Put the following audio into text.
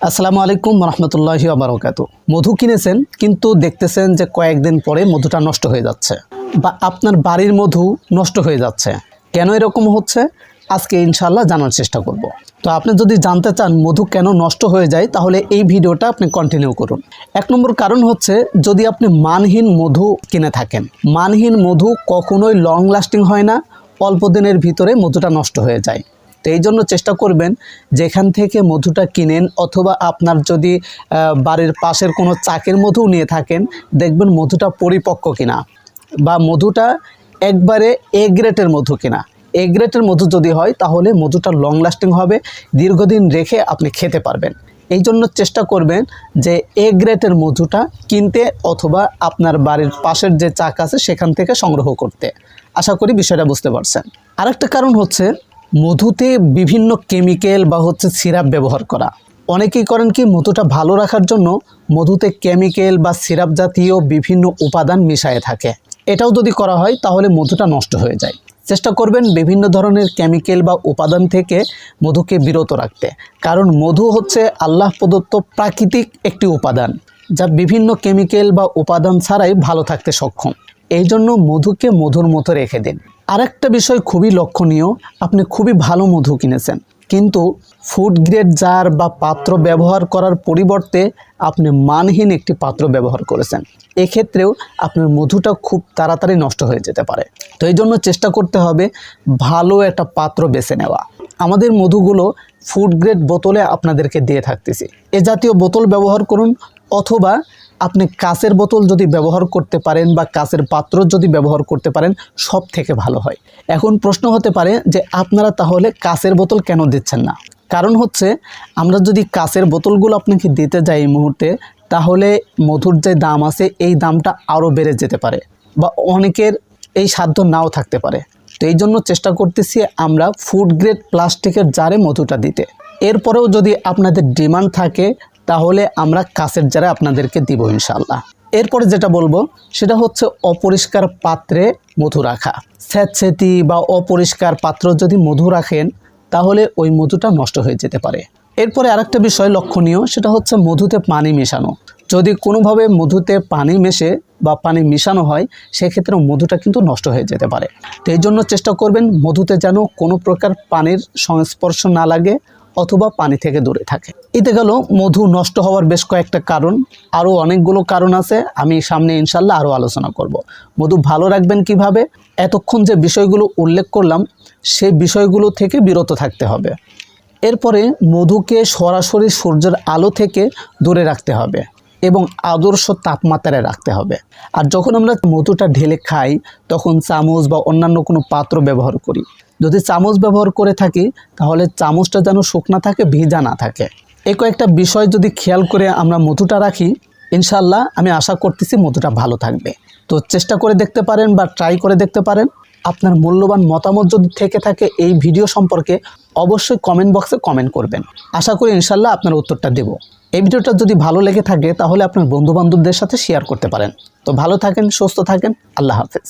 আসসালামু আলাইকুম রহমতুল্লাহ আবরকাত মধু কিনেছেন, কিন্তু দেখতেছেন যে কয়েকদিন পরে মধুটা নষ্ট হয়ে যাচ্ছে বা আপনার বাড়ির মধু নষ্ট হয়ে যাচ্ছে। কেন এরকম হচ্ছে? আজকে ইনশাল্লাহ জানার চেষ্টা করব। তো আপনি যদি জানতে চান মধু কেন নষ্ট হয়ে যায়, তাহলে এই ভিডিওটা আপনি কন্টিনিউ করুন। এক নম্বর কারণ হচ্ছে, যদি আপনি মানহীন মধু কিনে থাকেন, মানহীন মধু কখনোই লং লাস্টিং হয় না, অল্প দিনের ভিতরে মধুটা নষ্ট হয়ে যায়। তো এই জন্য চেষ্টা করবেন যেখান থেকে মধুটা কিনেন অথবা আপনার যদি বাড়ির পাশের কোনো চাকের মধু নিয়ে থাকেন, দেখবেন মধুটা পরিপক্ক কিনা বা মধুটা একবারে এ গ্রেটের মধু কিনা। এ গ্রেটের মধু যদি হয়, তাহলে মধুটা লং লাস্টিং হবে, দীর্ঘদিন রেখে আপনি খেতে পারবেন। এই জন্য চেষ্টা করবেন যে এ গ্রেটের মধুটা কিনতে অথবা আপনার বাড়ির পাশের যে চাক আছে, সেখান থেকে সংগ্রহ করতে। আশা করি বিষয়টা বুঝতে পারছেন। আরেকটা কারণ হচ্ছে মধুতে বিভিন্ন কেমিক্যাল বা হচ্ছে সিরাপ ব্যবহার করা। অনেকেই করেন কি, মধুটা ভালো রাখার জন্য মধুতে কেমিক্যাল বা সিরাপ জাতীয় বিভিন্ন উপাদান মিশায়ে থাকে। এটাও যদি করা হয়, তাহলে মধুটা নষ্ট হয়ে যায়। চেষ্টা করবেন বিভিন্ন ধরনের কেমিক্যাল বা উপাদান থেকে মধুকে বিরত রাখতে। কারণ মধু হচ্ছে আল্লাহ প্রদত্ত প্রাকৃতিক একটি উপাদান, যা বিভিন্ন কেমিক্যাল বা উপাদান ছাড়াই ভালো থাকতে সক্ষম। এই জন্য মধুকে মধুর মতো রেখে দিন। আরেকটা বিষয় খুবই লক্ষণীয়, আপনি খুবই ভালো মধু কিনেছেন। কিন্তু ফুড গ্রেড জার বা পাত্র ব্যবহার করার পরিবর্তে আপনি মানহীন একটি পাত্র ব্যবহার করেছেন। এক্ষেত্রেও আপনার মধুটা খুব তাড়াতাড়ি নষ্ট হয়ে যেতে পারে। তো এই জন্য চেষ্টা করতে হবে ভালো একটা পাত্র বেছে নেওয়া। আমাদের মধুগুলো ফুড গ্রেড বোতলে আপনাদেরকে দিয়ে থাকতেছি। এ জাতীয় বোতল ব্যবহার করুন অথবা আপনি কাঁচের বোতল যদি ব্যবহার করতে পারেন বা কাঁচের পাত্র যদি ব্যবহার করতে পারেন সব থেকে ভালো হয়। এখন প্রশ্ন হতে পারে যে আপনারা তাহলে কাঁচের বোতল কেন দিচ্ছেন না? কারণ হচ্ছে, আমরা যদি কাঁচের বোতলগুলো আপনাকে দিতে যাই এই মুহূর্তে, তাহলে মধুর যে দাম আছে, এই দামটা আরও বেড়ে যেতে পারে বা অনেকের এই সাধ্য নাও থাকতে পারে। তো এই জন্য চেষ্টা করতেছি আমরা ফুড গ্রেড প্লাস্টিকের জারে মধুটা দিতে। এরপরেও যদি আপনাদের ডিমান্ড থাকে তাহলে আমরা কাছের জারে আপনাদেরকে দিব ইনশাল্লাহ এরপরে যেটা বলব, সেটা হচ্ছে অপরিষ্কার পাত্রে মধু রাখা। স্যাঁতস্যাঁতি বা অপরিষ্কার পাত্র যদি মধু রাখেন, তাহলে ওই মধুটা নষ্ট হয়ে যেতে পারে। এরপরে আরেকটা বিষয় লক্ষণীয়, সেটা হচ্ছে মধুতে পানি মেশানো। যদি কোনোভাবে মধুতে পানি মেশে বা পানি মিশানো হয় সেক্ষেত্রে মধুটা কিন্তু নষ্ট হয়ে যেতে পারে। তো এই জন্য চেষ্টা করবেন মধুতে যেন কোনো প্রকার পানির সংস্পর্শ না লাগে। অথবা পানি থেকে দূরে থাকে। এতে গেল মধু নষ্ট হওয়ার বেশ কয়েকটা কারণ। আরও অনেকগুলো কারণ আছে, আমি সামনে ইনশাল্লাহ আরও আলোচনা করব। মধু ভালো রাখবেন কীভাবে? এতক্ষণ যে বিষয়গুলো উল্লেখ করলাম সেই বিষয়গুলো থেকে বিরত থাকতে হবে। এরপরে মধুকে সরাসরি সূর্যের আলো থেকে দূরে রাখতে হবে এবং আদর্শ তাপমাত্রায় রাখতে হবে। আর যখন আমরা মধুটা ঢেলে খাই, তখন চামচ বা অন্যান্য কোনো পাত্র ব্যবহার করি। যদি চামচ ব্যবহার করে থাকি, তাহলে চামচটা যেন শুকনা থাকে, ভিজা না থাকে। এই কয়েকটা বিষয় যদি খেয়াল করে আমরা মধুটা রাখি ইনশাল্লাহ আমি আশা করতেছি মধুটা ভালো থাকবে। তো চেষ্টা করে দেখতে পারেন বা ট্রাই করে দেখতে পারেন। আপনার মূল্যবান মতামত যদি থেকে থাকে এই ভিডিও সম্পর্কে, অবশ্যই কমেন্ট বক্সে কমেন্ট করবেন। আশা করি ইনশাল্লাহ আপনার উত্তরটা দেব। এই ভিডিওটা যদি ভালো লেগে থাকে, তাহলে আপনার বন্ধু বান্ধবদের সাথে শেয়ার করতে পারেন। তো ভালো থাকেন, সুস্থ থাকেন, আল্লাহ হাফেজ।